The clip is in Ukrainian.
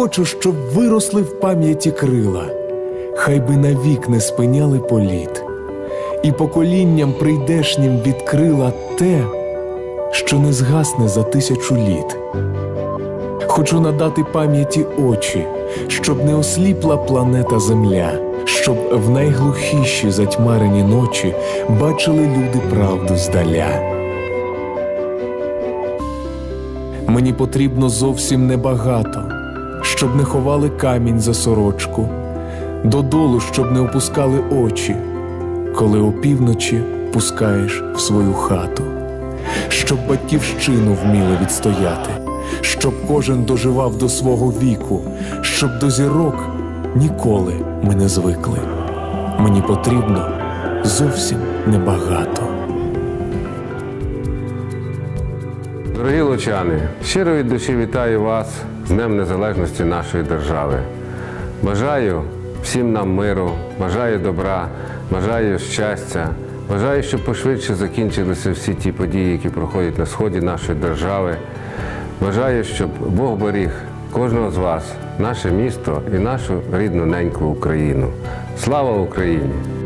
Хочу, щоб виросли в пам'яті крила, хай би навік не спиняли політ, і поколінням прийдешнім відкрила те, що не згасне за тисячу літ. Хочу надати пам'яті очі, щоб не осліпла планета Земля, щоб в найглухіші затьмарені ночі бачили люди правду здаля. Мені потрібно зовсім небагато, щоб не ховали камінь за сорочку, додолу, щоб не опускали очі, коли опівночі пускаєш в свою хату, щоб батьківщину вміли відстояти, щоб кожен доживав до свого віку, щоб до зірок ніколи ми не звикли. Мені потрібно зовсім небагато. Дорогі лучани, щиро від душі вітаю вас з Днем Незалежності нашої держави. Бажаю всім нам миру, бажаю добра, бажаю щастя, бажаю, щоб пошвидше закінчилися всі ті події, які проходять на сході нашої держави. Бажаю, щоб Бог беріг кожного з вас, наше місто і нашу рідну неньку Україну. Слава Україні!